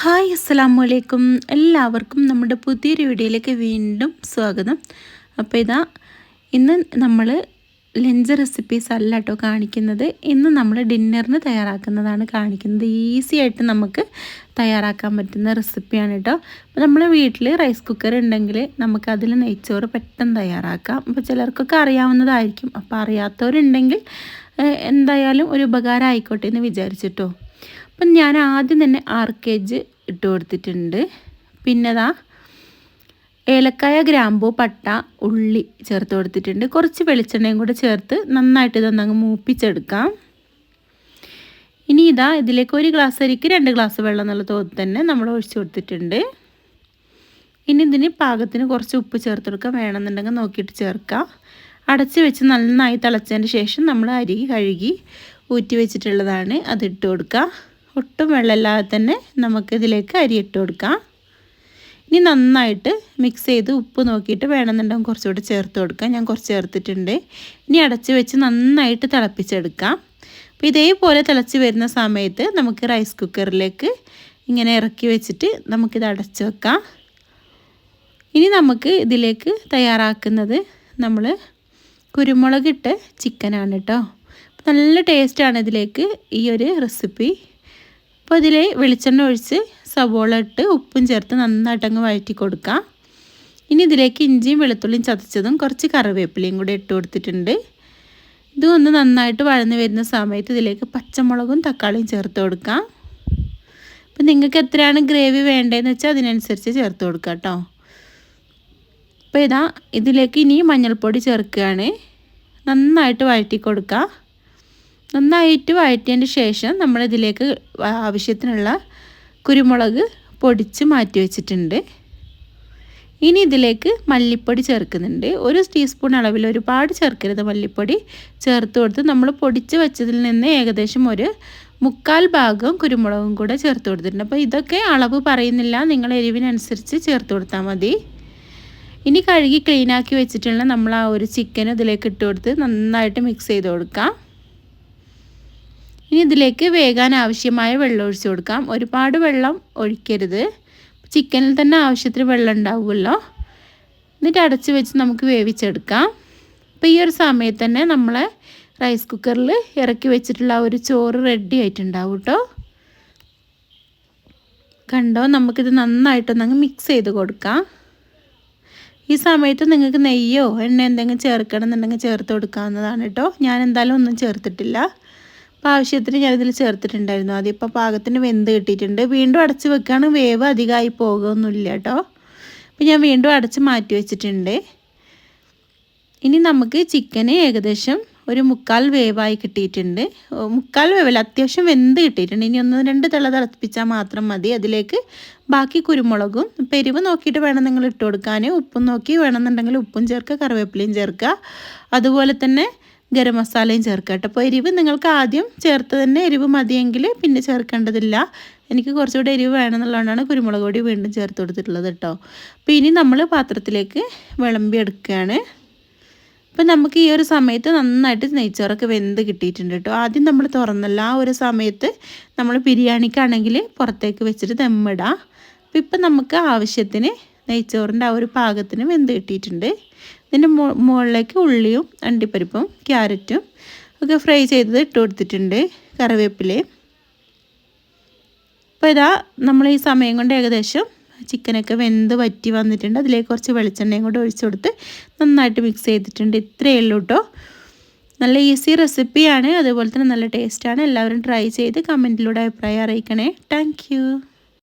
Hi അസ്സലാമു അലൈക്കും എല്ലാവർക്കും നമ്മുടെ പുതിയൊരു വീഡിയോയിലേക്ക് വീണ്ടും സ്വാഗതം. അപ്പോൾ ഇതാ ഇന്ന് നമ്മൾ ലഞ്ച് റെസിപ്പീസ് അല്ല കേട്ടോ കാണിക്കുന്നത്. ഇന്ന് നമ്മൾ ഡിന്നറിന് തയ്യാറാക്കുന്നതാണ് കാണിക്കുന്നത്. ഈസി ആയിട്ട് നമുക്ക് തയ്യാറാക്കാൻ പറ്റുന്ന റെസിപ്പിയാണ് കേട്ടോ. അപ്പോൾ നമ്മുടെ വീട്ടിൽ റൈസ് കുക്കർ ഉണ്ടെങ്കിൽ നമുക്ക് അതിൽ നെയ്ച്ചോറ് പെട്ടെന്ന് തയ്യാറാക്കാം. അപ്പോൾ ചിലർക്കൊക്കെ അറിയാവുന്നതായിരിക്കും. അപ്പോൾ അറിയാത്തവരുണ്ടെങ്കിൽ എന്തായാലും ഒരു ഉപകാരം ആയിക്കോട്ടെ എന്ന് വിചാരിച്ചിട്ടോ. അപ്പം ഞാൻ ആദ്യം തന്നെ ആറ് കെ ജി ഇട്ട് കൊടുത്തിട്ടുണ്ട്. പിന്നെ അതാ ഏലക്കായ ഗ്രാമ്പൂ പട്ട ഉള്ളി ചേർത്ത് കൊടുത്തിട്ടുണ്ട്. കുറച്ച് വെളിച്ചെണ്ണയും കൂടെ ചേർത്ത് നന്നായിട്ട് ഇതൊന്നങ്ങ് മൂപ്പിച്ചെടുക്കാം. ഇനി ഇതാ ഇതിലേക്ക് ഒരു ഗ്ലാസ് അരിക്ക് രണ്ട് ഗ്ലാസ് വെള്ളം എന്നുള്ള തോതിൽ തന്നെ നമ്മൾ ഒഴിച്ചു കൊടുത്തിട്ടുണ്ട്. ഇനി ഇതിന് പാകത്തിന് കുറച്ച് ഉപ്പ് ചേർത്ത് കൊടുക്കാം. വേണമെന്നുണ്ടെങ്കിൽ നോക്കിയിട്ട് ചേർക്കാം. അടച്ച് വെച്ച് നന്നായി തിളച്ചതിന് ശേഷം നമ്മൾ അരി കഴുകി ഊറ്റി വെച്ചിട്ടുള്ളതാണ്. അത് ഇട്ട് കൊടുക്കുക ഒട്ടും വെള്ളമില്ലാതെ തന്നെ നമുക്കിതിലേക്ക് അരി ഇട്ട് കൊടുക്കാം. ഇനി നന്നായിട്ട് മിക്സ് ചെയ്ത് ഉപ്പ് നോക്കിയിട്ട് വേണമെന്നുണ്ടെങ്കിൽ കുറച്ചുകൂടി ചേർത്ത് കൊടുക്കാം. ഞാൻ കുറച്ച് ചേർത്തിട്ടുണ്ട്. ഇനി അടച്ച് വെച്ച് നന്നായിട്ട് തിളപ്പിച്ചെടുക്കാം. അപ്പോൾ ഇതേപോലെ തിളച്ച് വരുന്ന സമയത്ത് നമുക്ക് റൈസ് കുക്കറിലേക്ക് ഇങ്ങനെ ഇറക്കി വെച്ചിട്ട് നമുക്കിത് അടച്ച് വെക്കാം. ഇനി നമുക്ക് ഇതിലേക്ക് തയ്യാറാക്കുന്നത് നമ്മൾ കുരുമുളകിട്ട് ചിക്കനാണ് കേട്ടോ. നല്ല ടേസ്റ്റാണ് ഇതിലേക്ക് ഈ ഒരു റെസിപ്പി അപ്പോൾ ഇതിൽ വെളിച്ചെണ്ണ ഒഴിച്ച് സവോള ഇട്ട് ഉപ്പും ചേർത്ത് നന്നായിട്ട് അങ്ങ് വഴറ്റി കൊടുക്കാം. ഇനി ഇതിലേക്ക് ഇഞ്ചിയും വെളുത്തുള്ളിയും ചതച്ചതും കുറച്ച് കറിവേപ്പിലയും കൂടി ഇട്ട് കൊടുത്തിട്ടുണ്ട്. ഇതും ഒന്ന് നന്നായിട്ട് വഴന്ന് വരുന്ന സമയത്ത് ഇതിലേക്ക് പച്ചമുളകും തക്കാളിയും ചേർത്ത് കൊടുക്കാം. അപ്പം നിങ്ങൾക്ക് എത്രയാണ് ഗ്രേവി വേണ്ടതെന്ന് വെച്ചാൽ അതിനനുസരിച്ച് ചേർത്ത് കൊടുക്കാം കേട്ടോ. അപ്പോൾ ഇതാ ഇതിലേക്ക് ഇനി മഞ്ഞൾപ്പൊടി ചേർക്കുകയാണ്. നന്നായിട്ട് വഴറ്റി കൊടുക്കുക നന്നായിട്ട് വഴറ്റിയതിന് ശേഷം നമ്മളിതിലേക്ക് ആവശ്യത്തിനുള്ള കുരുമുളക് പൊടിച്ച് മാറ്റി വെച്ചിട്ടുണ്ട്. ഇനി ഇതിലേക്ക് മല്ലിപ്പൊടി ചേർക്കുന്നുണ്ട്. ഒരു ടീസ്പൂൺ അളവിൽ ഒരുപാട് ചേർക്കരുത് മല്ലിപ്പൊടി ചേർത്ത് കൊടുത്ത് നമ്മൾ പൊടിച്ച് വെച്ചതിൽ നിന്ന് ഏകദേശം ഒരു മുക്കാൽ ഭാഗം കുരുമുളകും കൂടെ ചേർത്ത് കൊടുത്തിട്ടുണ്ട്. അപ്പോൾ ഇതൊക്കെ അളവ് പറയുന്നില്ല. നിങ്ങൾ എരിവിനനുസരിച്ച് ചേർത്ത് കൊടുത്താൽ മതി. ഇനി കഴുകി ക്ലീനാക്കി വെച്ചിട്ടുള്ള നമ്മൾ ആ ഒരു ചിക്കൻ ഇതിലേക്ക് ഇട്ട് കൊടുത്ത് നന്നായിട്ട് മിക്സ് ചെയ്ത് കൊടുക്കാം. ഇനി ഇതിലേക്ക് വേകാൻ ആവശ്യമായ വെള്ളം ഒഴിച്ച് കൊടുക്കാം. ഒരുപാട് വെള്ളം ഒഴിക്കരുത്. ചിക്കനിൽ തന്നെ ആവശ്യത്തിന് വെള്ളം ഉണ്ടാവുമല്ലോ. എന്നിട്ട് അടച്ചു വെച്ച് നമുക്ക് വേവിച്ചെടുക്കാം. അപ്പോൾ ഈ ഒരു സമയത്ത് തന്നെ നമ്മളെ റൈസ് കുക്കറിൽ ഇറക്കി വെച്ചിട്ടുള്ള ഒരു ചോറ് റെഡി ആയിട്ടുണ്ടാവും കേട്ടോ. കണ്ടോ? നമുക്കിത് നന്നായിട്ടൊന്നങ്ങ് മിക്സ് ചെയ്ത് കൊടുക്കാം. ഈ സമയത്ത് നിങ്ങൾക്ക് നെയ്യോ എണ്ണ എന്തെങ്കിലും ചേർക്കണം എന്നുണ്ടെങ്കിൽ ചേർത്ത് കൊടുക്കാവുന്നതാണ് കേട്ടോ. ഞാൻ എന്തായാലും ഒന്നും ചേർത്തിട്ടില്ല. അപ്പോൾ ആവശ്യത്തിന് ഞാനിതിൽ ചേർത്തിട്ടുണ്ടായിരുന്നു. അതിപ്പോൾ പാകത്തിന് വെന്ത് കിട്ടിയിട്ടുണ്ട്. വീണ്ടും അടച്ച് വെക്കുകയാണ് വേവ് അധികമായി പോകുകയൊന്നുമില്ല കേട്ടോ. അപ്പോൾ ഞാൻ വീണ്ടും അടച്ച് മാറ്റി വെച്ചിട്ടുണ്ട്. ഇനി നമുക്ക് ചിക്കന് ഏകദേശം ഒരു മുക്കാൽ വേവായി കിട്ടിയിട്ടുണ്ട്. മുക്കാൽ വേവല്ല അത്യാവശ്യം വെന്ത് കിട്ടിയിട്ടുണ്ട്. ഇനി ഒന്ന് രണ്ട് തിള തിളപ്പിച്ചാൽ മാത്രം മതി. അതിലേക്ക് ബാക്കി കുരുമുളകും പെരുവ് നോക്കിയിട്ട് വേണം നിങ്ങൾ ഇട്ട് കൊടുക്കാൻ ഉപ്പും നോക്കി വേണമെന്നുണ്ടെങ്കിൽ ഉപ്പും ചേർക്കുക കറിവേപ്പിലയും ചേർക്കുക. അതുപോലെ തന്നെ ഗരം മസാലയും ചേർക്കുക കേട്ടോ. അപ്പോൾ എരിവ് നിങ്ങൾക്ക് ആദ്യം ചേർത്ത് തന്നെ എരിവ് മതിയെങ്കിൽ പിന്നെ ചേർക്കേണ്ടതില്ല. എനിക്ക് കുറച്ചുകൂടി എരിവ് വേണമെന്നുള്ളതുകൊണ്ടാണ് കുരുമുളക് പൊടി വീണ്ടും ചേർത്ത് കൊടുത്തിട്ടുള്ളത് കേട്ടോ. അപ്പോൾ ഇനി നമ്മൾ പാത്രത്തിലേക്ക് വിളമ്പി എടുക്കുകയാണ്. അപ്പം നമുക്ക് ഈ ഒരു സമയത്ത് നന്നായിട്ട് നെയ്ച്ചോറൊക്കെ വെന്ത് കിട്ടിയിട്ടുണ്ട് കേട്ടോ. ആദ്യം നമ്മൾ തുറന്നല്ല ആ ഒരു സമയത്ത് നമ്മൾ ബിരിയാണിക്കാണെങ്കിൽ പുറത്തേക്ക് വെച്ചിട്ട് ദമ്മിടാം അപ്പം ഇപ്പം നമുക്ക് ആവശ്യത്തിന് നെയ്ച്ചോറിന്റെ ആ ഒരു പാകത്തിന് വെന്ത് കിട്ടിയിട്ടുണ്ട്. ഇതിന്റെ മുകളിലേക്ക് ഉള്ളിയും അണ്ടിപ്പരിപ്പും ക്യാരറ്റും ഒക്കെ ഫ്രൈ ചെയ്തത് ഇട്ട് കൊടുത്തിട്ടുണ്ട് കറിവേപ്പിലയും അപ്പോൾ ഇതാ നമ്മൾ ഈ സമയം കൊണ്ട് ഏകദേശം ചിക്കനൊക്കെ വെന്ത് വറ്റി വന്നിട്ടുണ്ട്. അതിലേക്ക് കുറച്ച് വെളിച്ചെണ്ണയും കൂടെ ഒഴിച്ചു കൊടുത്ത് നന്നായിട്ട് മിക്സ് ചെയ്തിട്ടുണ്ട്. ഇത്രയേ ഉള്ളൂ കേട്ടോ നല്ല ഈസി റെസിപ്പിയാണ് അതുപോലെ തന്നെ നല്ല ടേസ്റ്റാണ് എല്ലാവരും ട്രൈ ചെയ്ത് കമന്റിലൂടെ അഭിപ്രായം അറിയിക്കണേ. താങ്ക്